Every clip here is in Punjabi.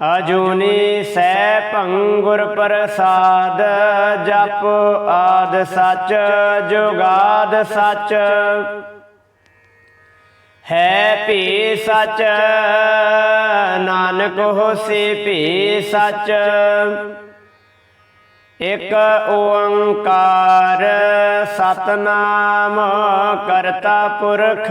ਅਜੂਨੀ ਸੈਭੰ ਭੰਗੁਰ ਪ੍ਰਸਾਦ, ਜਪ ਆਦ ਸਚ, ਜੁਗਾਦ ਸਚ। ਹੈ ਭੀ ਸਚ, ਨਾਨਕ ਹੋਸੀ ਭੀ ਸਚ। ਇਕ ਓੰਕਾਰ ਸਤਨਾਮ ਕਰਤਾ ਪੁਰਖ।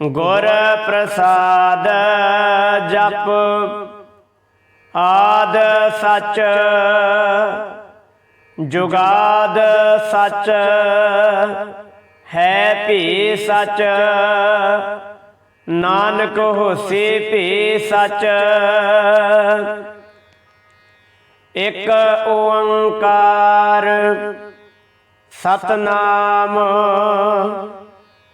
ਗੁਰ ਪ੍ਰਸਾਦ ਜਪ, ਆਦ ਸਚ, ਜੁਗਾਦ ਸਚ, ਹੈ ਭੀ ਸਚ, ਨਾਨਕ ਹੋਸੀ ਭੀ ਸਚ। ਇਕ ਓੰਕਾਰ, ਸਤਨਾਮ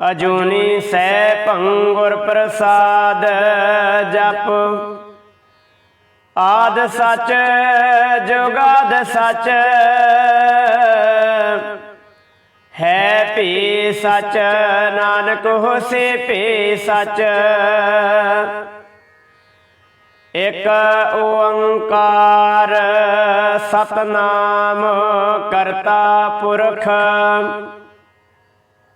ਅਜੂਨੀ ਸੈ ਭੰਗੁਰ ਪ੍ਰਸਾਦ ਜਪ। ਆਦ ਸਚ, ਜੁਗਾਦ ਸਚ। ਹੈ ਭੀ ਸਚ, ਨਾਨਕ ਹੋਸੀ ਭੀ ਸਚ। ਇਕ ਓੰਕਾਰ ਸਤਨਾਮ ਕਰਤਾ ਪੁਰਖ।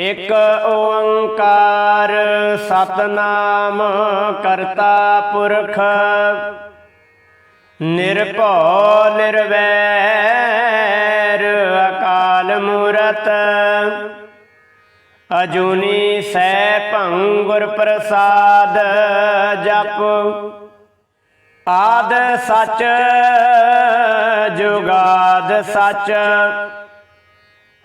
ਇਕ ਓੰਕਾਰ ਸਤਨਾਮ ਕਰਤਾ ਪੁਰਖ। ਨਿਰਭਉ ਨਿਰਵੈਰ ਅਕਾਲ ਮੂਰਤ। ਅਜੂਨੀ ਸੈ ਭੰਗੁਰ ਪ੍ਰਸਾਦ ਜਪ। ਆਦ ਸਚ, ਜੁਗਾਦ ਸਚ।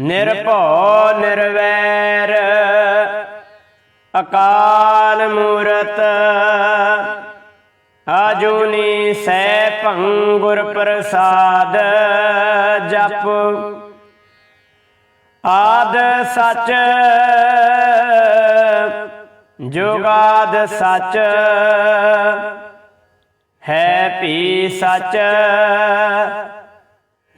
ਨਿਰਭਉ ਨਿਰਵੈਰ, ਅਕਾਲ ਮੂਰਤ, ਆਜੂਨੀ ਸੈ ਭੰਗੁਰ ਪ੍ਰਸਾਦ, ਜਪ ਆਦ ਸਚ, ਜੁਗਾਦ ਸਚ, ਹੈ ਭੀ ਸਚ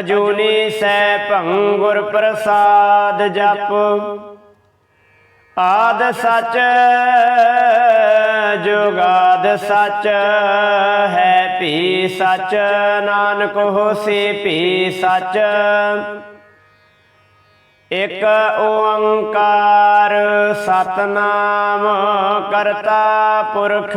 ਅਜੂਨੀ ਸੈਭੰ ਗੁਰ ਪ੍ਰਸਾਦ ਜਪ। ਆਦ ਸਚ, ਜੁਗਾਦ ਸਚ, ਹੈ ਭੀ ਸਚ, ਨਾਨਕ ਹੋਸੀ ਭੀ ਸਚ। ਇਕ ਓੰਕਾਰ ਸਤਨਾਮ ਕਰਤਾ ਪੁਰਖ।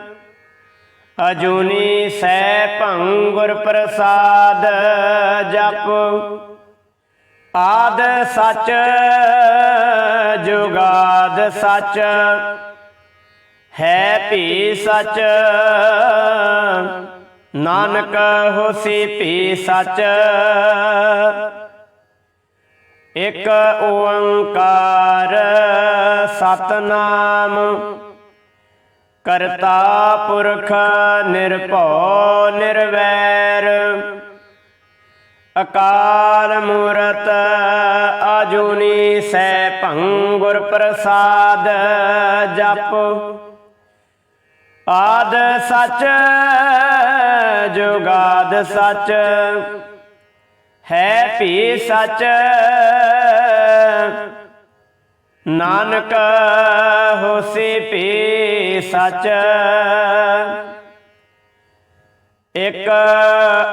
ਅਜੂਨੀ ਸੈ ਭੰਗੁਰ ਪ੍ਰਸਾਦ ਜਪ। ਆਦ ਸਚ, ਜੁਗਾਦ ਸਚ। ਹੈ ਭੀ ਸਚ, ਨਾਨਕ ਹੋਸੀ ਭੀ ਸਚ। ਇਕ ਓੰਕਾਰ ਸਤਨਾਮ। ਕਰਤਾ ਪੁਰਖ ਨਿਰਭਉ ਨਿਰਵੈਰ। ਅਕਾਲ ਮੂਰਤ ਆਜੂਨੀ ਸੈ ਭੰਗੁਰ ਪ੍ਰਸਾਦ ਜਪ। ਆਦ ਸਚ, ਜੁਗਾਦ ਸਚ। ਹੈ ਭੀ ਸਚ। ਨਾਨਕ ਹੋਸੀ ਭੀ ਸਚ। ਇਕ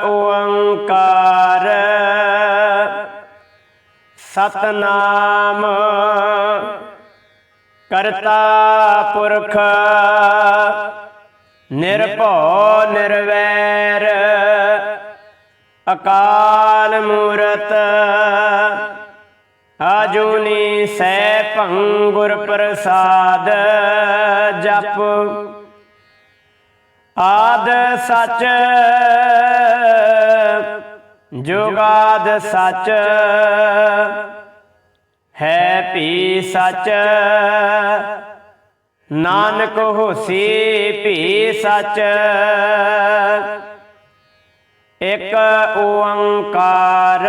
ਓੰਕਾਰ। ਸਤਨਾਮ ਕਰਤਾ ਪੁਰਖ। ਨਿਰਭਉ ਨਿਰਵੈਰ। ਅਕਾਲ ਮੂਰਤ। ਆਜੂਨੀ ਸੈ ਭੰਗੁਰ ਪ੍ਰਸਾਦ ਜਪ। ਆਦ ਸਚ, ਜੁਗਾਦ ਸਚ, ਹੈ ਭੀ ਸਚ। ਨਾਨਕ ਹੋਸੀ ਭੀ ਸਚ। ਇਕ ਓੰਕਾਰ